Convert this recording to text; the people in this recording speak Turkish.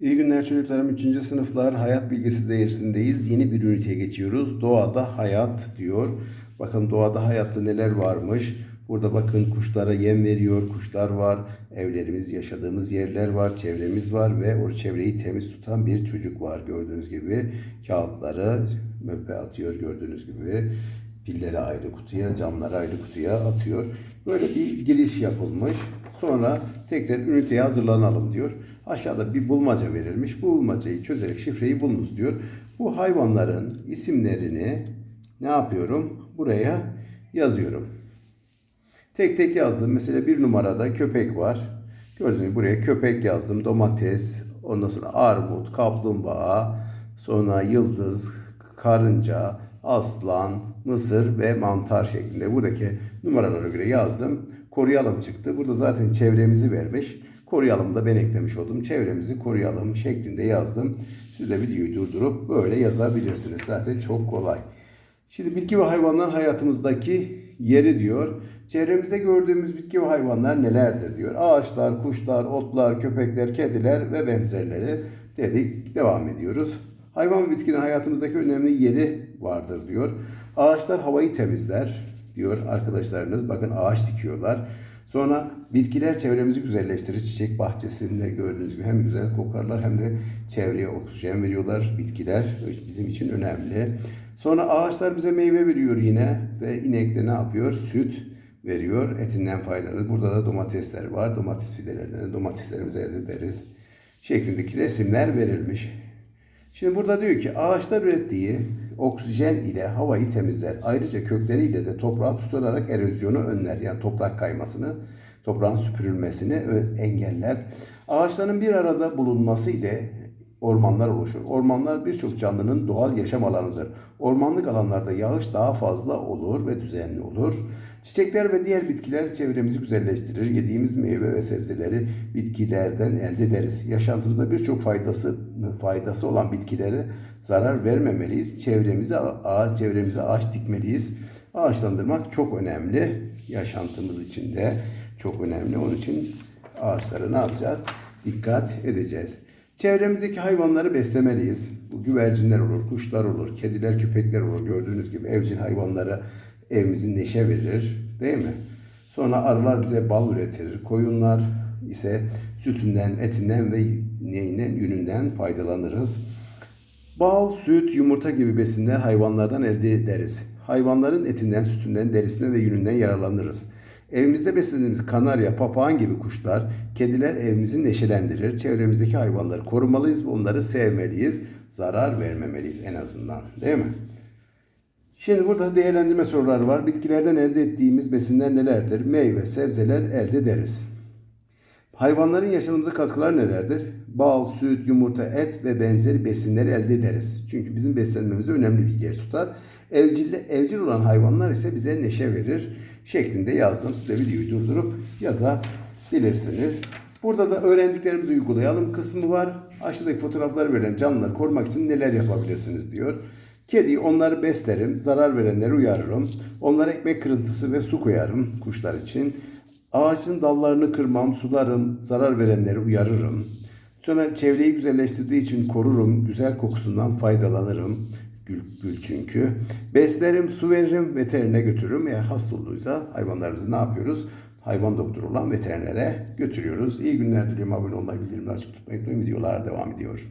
İyi günler çocuklarım. 3. sınıflar hayat bilgisi dersindeyiz. Yeni bir üniteye geçiyoruz. Doğada hayat diyor. Bakın doğada hayatta neler varmış. Burada bakın kuşlara yem veriyor. Kuşlar var. Evlerimiz, yaşadığımız yerler var. Çevremiz var ve o çevreyi temiz tutan bir çocuk var. Gördüğünüz gibi kağıtları möpe atıyor gördüğünüz gibi. Pilleri ayrı kutuya, camları ayrı kutuya atıyor. Böyle bir giriş yapılmış. Sonra tekrar üniteye hazırlanalım diyor. Aşağıda bir bulmaca verilmiş. Bu bulmacayı çözerek şifreyi bulunuz diyor. Bu hayvanların isimlerini ne yapıyorum? Buraya yazıyorum. Tek tek yazdım. Mesela bir numarada köpek var. Gördüğünüz gibi buraya köpek yazdım. Domates, ondan sonra armut, kaplumbağa, sonra yıldız, karınca, aslan, mısır ve mantar şeklinde buradaki numaralara göre yazdım. Koruyalım çıktı. Burada zaten çevremizi vermiş. Koruyalım da ben eklemiş oldum. Çevremizi koruyalım şeklinde yazdım. Siz de videoyu durdurup böyle yazabilirsiniz. Zaten çok kolay. Şimdi bitki ve hayvanlar hayatımızdaki yeri diyor. Çevremizde gördüğümüz bitki ve hayvanlar nelerdir diyor. Ağaçlar, kuşlar, otlar, köpekler, kediler ve benzerleri dedik. Devam ediyoruz. Hayvan ve bitkinin hayatımızdaki önemli yeri vardır diyor. Ağaçlar havayı temizler diyor arkadaşlarınız. Bakın ağaç dikiyorlar. Sonra bitkiler çevremizi güzelleştirir. Çiçek bahçesinde gördüğünüz gibi hem güzel kokarlar hem de çevreye oksijen veriyorlar. Bitkiler bizim için önemli. Sonra ağaçlar bize meyve veriyor yine ve inek de ne yapıyor? Süt veriyor. Etinden faydalanır. Burada da domatesler var. Domates fidelerinden de domateslerimizi elde ederiz. Şeklindeki resimler verilmiş. Şimdi burada diyor ki ağaçlar ürettiği oksijen ile havayı temizler. Ayrıca kökleriyle de toprağı tutularak erozyonu önler. Yani toprak kaymasını, toprağın süpürülmesini engeller. Ağaçların bir arada bulunması ile ormanlar oluşur. Ormanlar birçok canlının doğal yaşam alanıdır. Ormanlık alanlarda yağış daha fazla olur ve düzenli olur. Çiçekler ve diğer bitkiler çevremizi güzelleştirir. Yediğimiz meyve ve sebzeleri bitkilerden elde ederiz. Yaşantımızda birçok faydası faydası olan bitkilere zarar vermemeliyiz. Çevremize ağaç çevremize ağaç dikmeliyiz. Ağaçlandırmak çok önemli. Yaşantımız için de çok önemli. Onun için ağaçlara ne yapacağız? Dikkat edeceğiz. Çevremizdeki hayvanları beslemeliyiz. Bu güvercinler olur, kuşlar olur, kediler, köpekler olur. Gördüğünüz gibi evcil hayvanlara evimizin neşe verir. Değil mi? Sonra arılar bize bal üretir. Koyunlar ise sütünden, etinden ve neyinden, yününden faydalanırız. Bal, süt, yumurta gibi besinler hayvanlardan elde ederiz. Hayvanların etinden, sütünden, derisinden ve yününden yararlanırız. Evimizde beslediğimiz kanarya, papağan gibi kuşlar, kediler evimizi neşelendirir. Çevremizdeki hayvanları korumalıyız ve onları sevmeliyiz. Zarar vermemeliyiz en azından. Değil mi? Şimdi burada değerlendirme soruları var. Bitkilerden elde ettiğimiz besinler nelerdir? Meyve, sebzeler elde ederiz. Hayvanların yaşamımıza katkılar nelerdir? Bal, süt, yumurta, et ve benzeri besinleri elde ederiz. Çünkü bizim beslenmemize önemli bir yer tutar. Evcil, evcil olan hayvanlar ise bize neşe verir şeklinde yazdım. Siz de videoyu durdurup yazabilirsiniz. Burada da öğrendiklerimizi uygulayalım kısmı var. Aşağıdaki fotoğrafları verilen canlıları korumak için neler yapabilirsiniz diyor. Kedi onları beslerim, zarar verenleri uyarırım. Onlara ekmek kırıntısı ve su koyarım kuşlar için. Ağaçın dallarını kırmam, sularım, zarar verenleri uyarırım. Sonra çevreyi güzelleştirdiği için korurum, güzel kokusundan faydalanırım. Gül, gül çünkü. Beslerim, su veririm, veterine götürürüm. Eğer hasta olduysa hayvanlarımızı ne yapıyoruz? Hayvan doktoru olan veterinere götürüyoruz. İyi günler diliyorum. Abone olmayı, bildirimleri açık tutmayı unutmayın. Videolar devam ediyor.